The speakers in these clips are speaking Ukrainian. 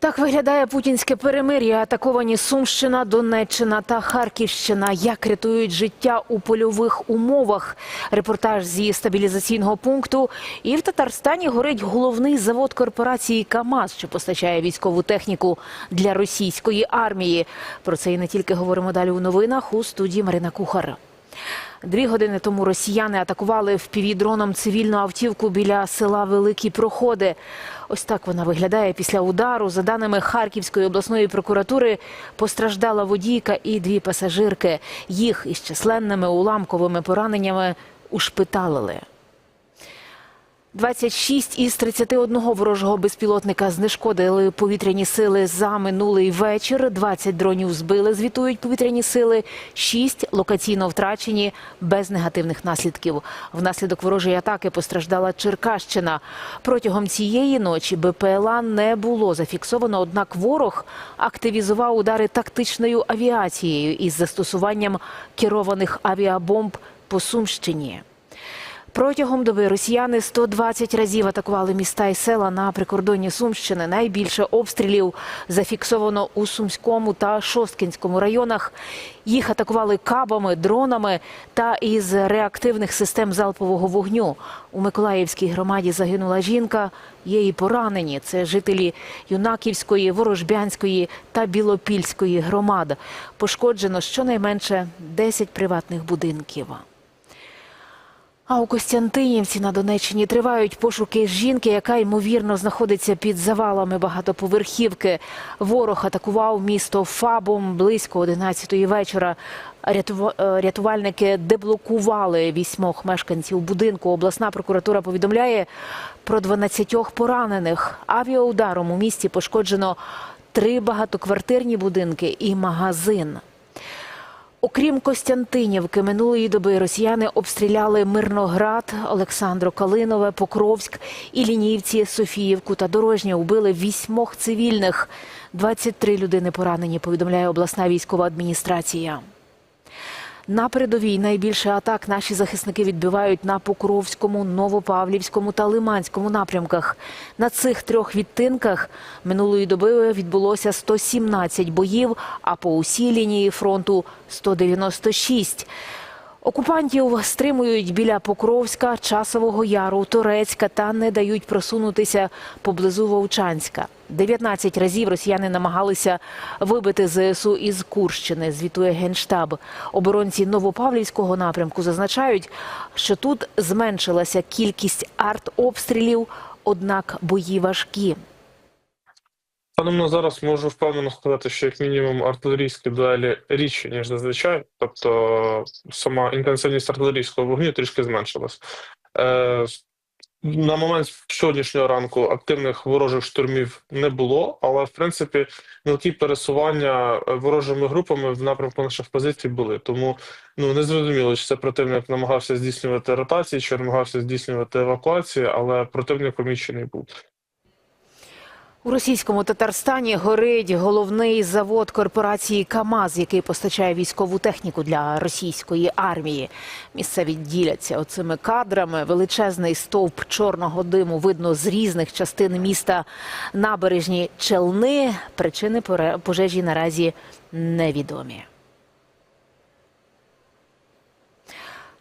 Так виглядає путінське перемир'я. Атаковані Сумщина, Донеччина та Харківщина. Як рятують життя у польових умовах. Репортаж зі стабілізаційного пункту. І в Татарстані горить головний завод корпорації КАМАЗ, що постачає військову техніку для російської армії. Про це і не тільки говоримо далі у новинах у студії Марина Кухар. Дві години тому росіяни атакували впівдроном цивільну автівку біля села Великі Проходи. Ось так вона виглядає після удару. За даними Харківської обласної прокуратури, постраждала водійка і дві пасажирки. Їх із численними уламковими пораненнями ушпиталили. 26 із 31 ворожого безпілотника знешкодили повітряні сили за минулий вечір. 20 дронів збили, звітують повітряні сили. 6 локаційно втрачені без негативних наслідків. Внаслідок ворожої атаки постраждала Черкащина. Протягом цієї ночі БПЛА не було зафіксовано, однак ворог активізував удари тактичною авіацією із застосуванням керованих авіабомб по Сумщині. Протягом доби росіяни 120 разів атакували міста і села на прикордонні Сумщини. Найбільше обстрілів зафіксовано у Сумському та Шосткінському районах. Їх атакували кабами, дронами та із реактивних систем залпового вогню. У Миколаївській громаді загинула жінка. Є і поранені. Це жителі Юнаківської, Ворожбянської та Білопільської громад. Пошкоджено щонайменше 10 приватних будинків. А у Костянтинівці на Донеччині тривають пошуки жінки, яка ймовірно знаходиться під завалами багатоповерхівки. Ворог атакував місто ФАБом близько 11-ї вечора. Е, Рятувальники деблокували вісьмох мешканців будинку. Обласна прокуратура повідомляє про 12 поранених. Авіаударом у місті пошкоджено три багатоквартирні будинки і магазин. Окрім Костянтинівки, минулої доби росіяни обстріляли Мирноград, Олександро Калинове, Покровськ, Ілінівці, Софіївку та Дорожнє. Убили вісьмох цивільних. 23 людини поранені, повідомляє обласна військова адміністрація. На передовій найбільше атак наші захисники відбивають на Покровському, Новопавлівському та Лиманському напрямках. На цих трьох відтинках минулої доби відбулося 117 боїв, а по усій лінії фронту 196. Окупантів стримують біля Покровська, Часового Яру, Торецька та не дають просунутися поблизу Вовчанська. 19 разів росіяни намагалися вибити ЗСУ із Курщини, звітує Генштаб. Оборонці Новопавлівського напрямку зазначають, що тут зменшилася кількість артобстрілів, однак бої важкі. Станом на зараз можу впевнено сказати, що як мінімум артилерійські дуелі рідші, ніж зазвичай. Тобто сама інтенсивність артилерійського вогню трішки зменшилась. Е, на момент сьогоднішнього ранку активних ворожих штурмів не було, але в принципі мілкі пересування е, ворожими групами в напрямку наших позицій були. Тому ну не зрозуміло, чи це противник намагався здійснювати ротації, чи намагався здійснювати евакуації, але противник помічений був. У російському Татарстані горить головний завод корпорації КАМАЗ, який постачає військову техніку для російської армії. Місцеві діляться оцими кадрами. Величезний стовп чорного диму видно з різних частин міста набережні Челни. Причини пожежі наразі невідомі.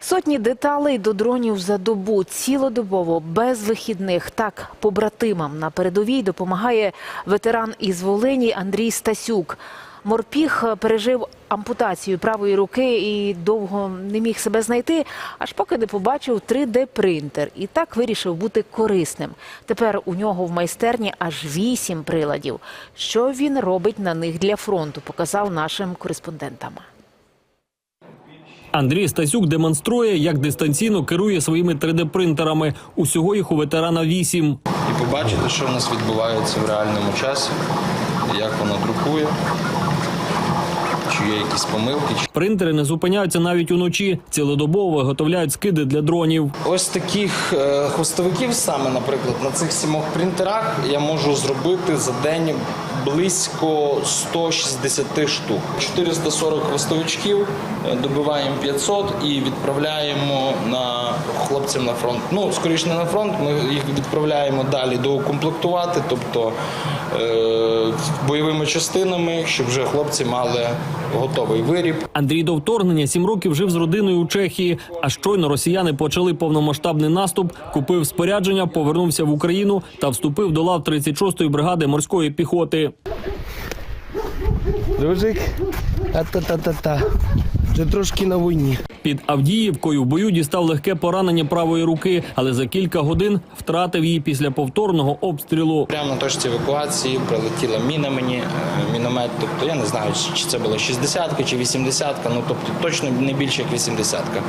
Сотні деталей до дронів за добу цілодобово, без вихідних. Так побратимам на передовій допомагає ветеран із Волині Андрій Стасюк. Морпіг е, пережив ампутацію правої руки і довго не міг себе знайти, аж поки не побачив 3D-принтер. І так вирішив бути корисним. Тепер у нього в майстерні аж вісім приладів. Що він робить на них для фронту, показав нашим кореспондентам. Андрій Стасюк демонструє, як дистанційно керує своїми 3D-принтерами. Усього їх у ветерана 8. і побачити, що в нас відбувається в реальному часі, як воно друкує, чи є якісь помилки. Принтери не зупиняються навіть уночі. Цілодобово виготовляють скиди для дронів. Ось таких е, хвостовиків саме, наприклад, на цих сімох принтерах я можу зробити за день близько 160 штук. 440 хвостовичків, е, добиваємо 500 і відправляємо на хлопцям на фронт. Ну, скоріше не на фронт, ми їх відправляємо далі доукомплектувати, тобто бойовими частинами, щоб вже хлопці мали готовий виріб. Андрій до вторгнення сім років жив з родиною у Чехії. А щойно росіяни почали повномасштабний наступ, купив спорядження, повернувся в Україну та вступив до лав 36-ї бригади морської піхоти. Дружик, та-та-та-та-та. Вже трошки на війні. Під Авдіївкою в бою дістав легке поранення правої руки, але за кілька годин втратив її після повторного обстрілу. Прямо на точці евакуації прилетіла міна мені, е, міномет. Тобто я не знаю, чи це була 60-ка чи 80-ка, ну тобто точно не більше як 80-ка.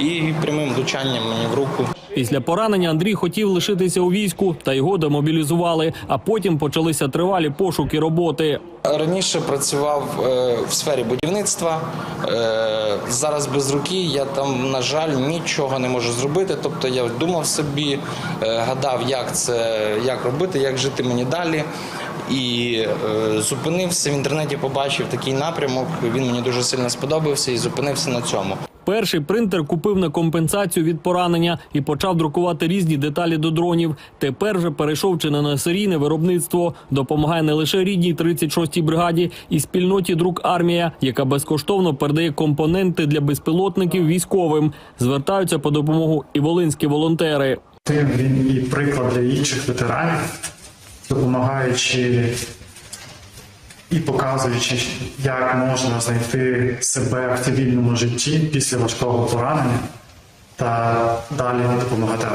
І прямим влучанням мені в руку. Після поранення Андрій хотів лишитися у війську, та його демобілізували. А потім почалися тривалі пошуки роботи. Раніше працював е, в сфері будівництва. Е, зараз без руки я там, на жаль, нічого не можу зробити. Тобто я думав собі, е, гадав, як це як робити, як жити мені далі. І е, зупинився в інтернеті, побачив такий напрямок. Він мені дуже сильно сподобався і зупинився на цьому. Перший принтер купив на компенсацію від поранення і почав друкувати різні деталі до дронів. Тепер же перейшов чи не на серійне виробництво. Допомагає не лише рідній 36-й бригаді і спільноті друк армія, яка безкоштовно передає компоненти для безпілотників військовим. Звертаються по допомогу і волинські волонтери. Тим він і приклад для інших ветеранів, допомагаючи і показуючи, як можна знайти себе в цивільному житті після важкого поранення та далі допомагати.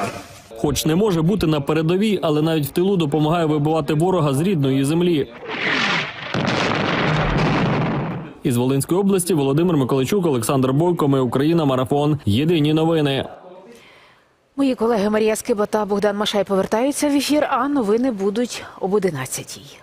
Хоч не може бути на передовій, але навіть в тилу допомагає вибивати ворога з рідної землі. Із Волинської області Володимир Миколайчук, Олександр Бойко. Ми Україна. Марафон. Єдині новини. Мої колеги Марія Скиба та Богдан Машай повертаються в ефір, а новини будуть об 11-й.